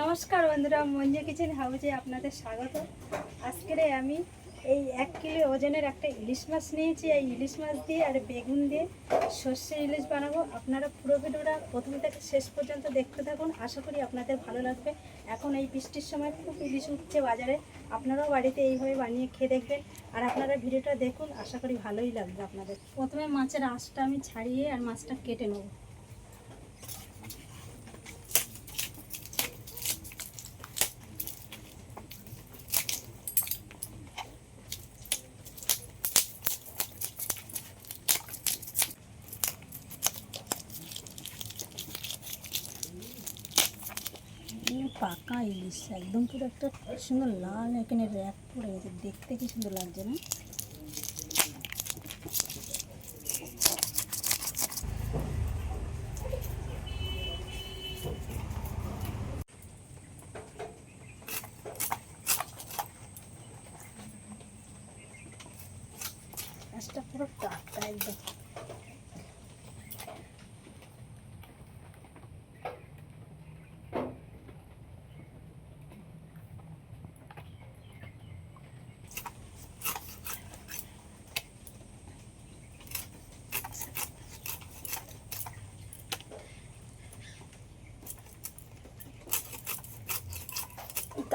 নমস্কার বন্ধুরা, মঞ্জু কিচেন হাউজে আপনাদের স্বাগত। আজকের আমি এই এক কিলো ওজনের একটা ইলিশ মাছ নিয়েছি। এই ইলিশ মাছ দিয়ে আর বেগুন দিয়ে সর্ষে ইলিশ বানাবো। আপনারা পুরো ভিডিওটা প্রথম থেকে শেষ পর্যন্ত দেখতে থাকুন। আশা করি আপনাদের ভালো লাগবে। এখন এই বৃষ্টির সময় খুব ইলিশ উঠছে বাজারে। আপনারাও বাড়িতে এইভাবে বানিয়ে খেয়ে দেখবেন। আর আপনারা ভিডিওটা দেখুন, আশা করি ভালোই লাগবে আপনাদের। প্রথমে মাছের আঁশটা আমি ছাড়িয়ে আর মাছটা কেটে নেব এই পাকা ইলিশ, একদম পুরো একটা সুন্দর লাল এখানে র্যাক পড়ে গেছে দেখতে কি সুন্দর লাগছে না? পুরো টাটকা, একদম।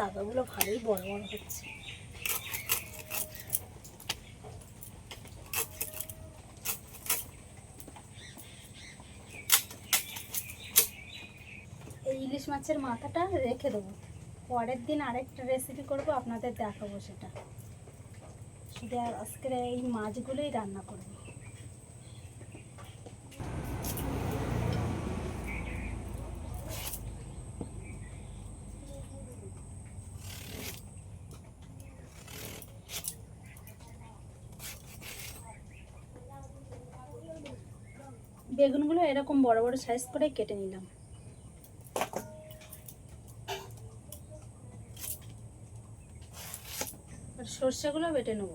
এই দাগাগুলো ভালোই বড় বড় হচ্ছে। এই ইলিশ মাছের মাথাটা রেখে দেবো। পরের দিন আরেকটা রেসিপি করব, আপনাদের দেখাবো সেটা। শুধু আজকের এই মাছগুলোই রান্না করব। বেগুনগুলো এরকম বড় বড় সাইজ করে কেটে নিলাম। আর সর্ষেগুলো বেটে নেব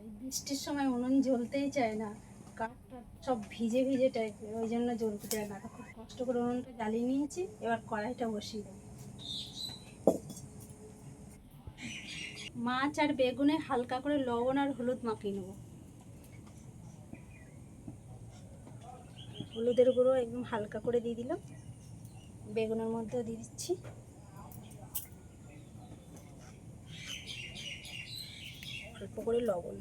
এই বৃষ্টির সময় উনুন জ্বলতেই চায় না। সব ভিজে ভিজে টাইপের ওই জন্য জ্বলতে চায় না। খুব কষ্ট করে উনুনটা জ্বালিয়ে নিয়েছি, এবার কড়াইটা বসিয়ে দেবো। মাছ আর বেগুনে হালকা করে লবণ আর হলুদ মাখিয়ে নেব। হলুদের গুঁড়ো একদম হালকা করে দিয়ে দিলাম। বেগুনের মধ্যেও দিয়ে দিচ্ছি। অল্প করে লবণ।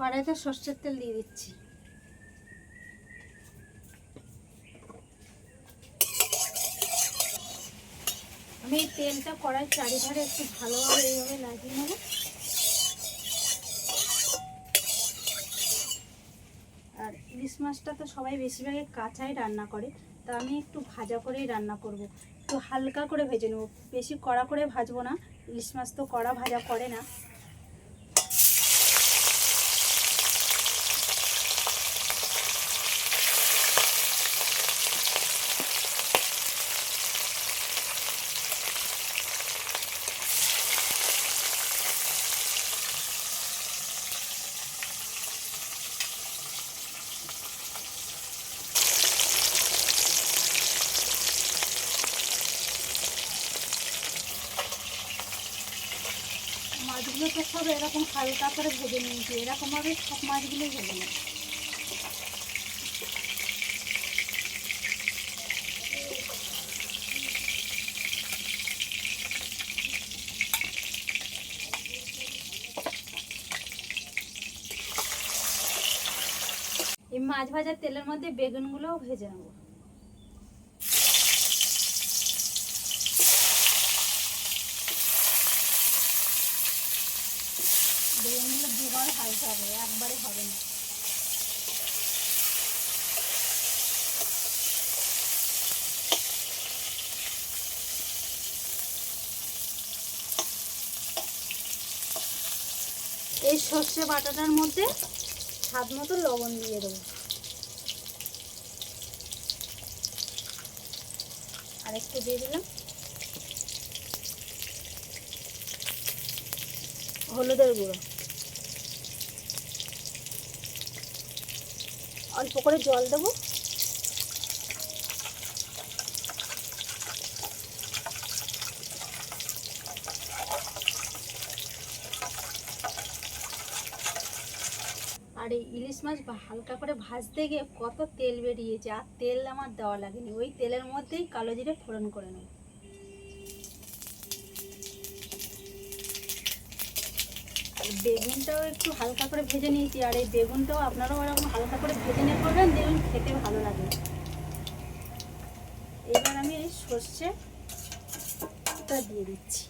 কড়াইতে সর্ষের তেল দিয়ে দিচ্ছি। আমি এই তেলটা কড়াই চারিধারে একটু ভালোভাবে এইভাবে লাগিয়ে নেব। আর ইলিশ মাছটা তো সবাই বেশিরভাগই কাঁচাই রান্না করে, তা আমি একটু ভাজা করেই রান্না করব। একটু হালকা করে ভেজে নেব। বেশি কড়া করে ভাজবো না। ইলিশ মাছ তো কড়া ভাজা করে না। মাছগুলো তো সব এরকম হালকা করে ভেজে নিয়েছি এরকমভাবে সব মাছগুলোই ভেজে নিই এই মাছ ভাজার তেলের মধ্যে বেগুনগুলোও ভেজে নেব। বেগুনগুলো দুবার ভাজতে হবে একবারে হবে না। এই সর্ষে বাটাটার মধ্যে স্বাদ মতো লবণ দিয়ে দেবো। আর একটু দিয়ে দিলাম। হলুদের গুঁড়ো। অল্প করে জল দেবো। আর এই ইলিশ মাছ হালকা করে ভাজতে গিয়ে কত তেল বেরিয়েছে, আর তেল আমার দেওয়া লাগেনি। ওই তেলের মধ্যেই কালো জিরে ফোড়ন করে নেব। বেগুনটাও একটু হালকা করে ভেজে নিয়েছি, আর এই বেগুনটাও আপনারাও ওরকম হালকা করে ভেজে নিয়ে করবেন দেখুন খেতে ভালো লাগে। এবার আমি এই সর্ষেটা দিয়ে দিচ্ছি।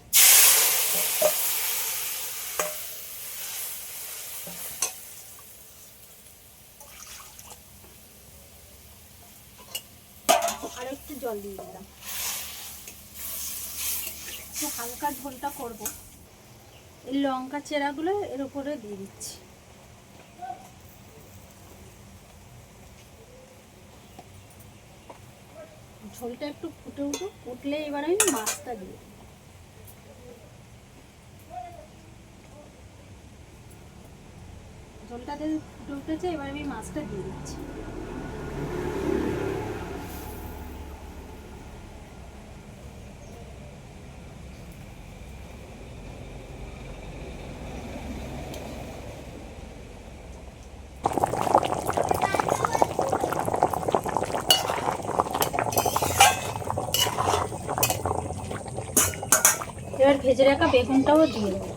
আর একটু জল দিয়ে দিলাম। হালকা ঝোলটা করব। এই লঙ্কা চেরাগুলো এর উপরে দিয়ে দিচ্ছি ঝোলটা একটু ফুটে উঠুক উঠলে এবার আমি মাছটা দিয়ে দেব। ঝোলটা দিয়ে ফুটে উঠেছে, এবার আমি মাছটা দিয়ে দিচ্ছি ভেজে রাখা বেগুনটাও দিয়ে দেবো।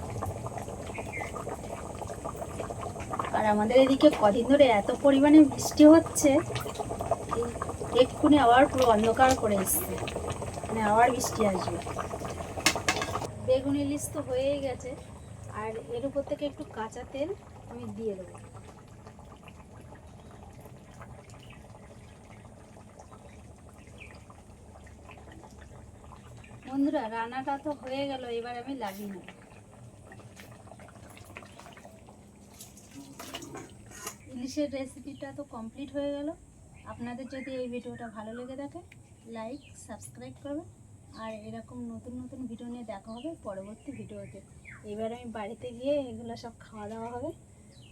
আর আমাদের এদিকে কদিন ধরে এত পরিমাণে বৃষ্টি হচ্ছে এক্ষুনি আবার পুরো অন্ধকার করে এসছে। মানে আবার বৃষ্টি আসবে। বেগুন ইলিশ তো হয়েই গেছে, আর এর উপর থেকে একটু কাঁচা তেল আমি দিয়ে দেবো। বন্ধুরা, রান্নাটা তো হয়ে গেল, এবার আমি লাগিয়ে নেব। ইলিশের রেসিপিটা তো কমপ্লিট হয়ে গেল। আপনাদের যদি এই ভিডিওটা ভালো লেগে থাকে লাইক সাবস্ক্রাইব করবেন। আর এরকম নতুন নতুন ভিডিও নিয়ে দেখা হবে পরবর্তী ভিডিওতে। এবার আমি বাড়িতে গিয়ে এগুলো সব খাওয়া দাওয়া হবে।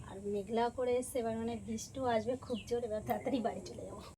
আর মেঘলা করে এসে এবার মানে বৃষ্টিও আসবে, খুব জোর, এবার তাড়াতাড়ি বাড়ি চলে যাব।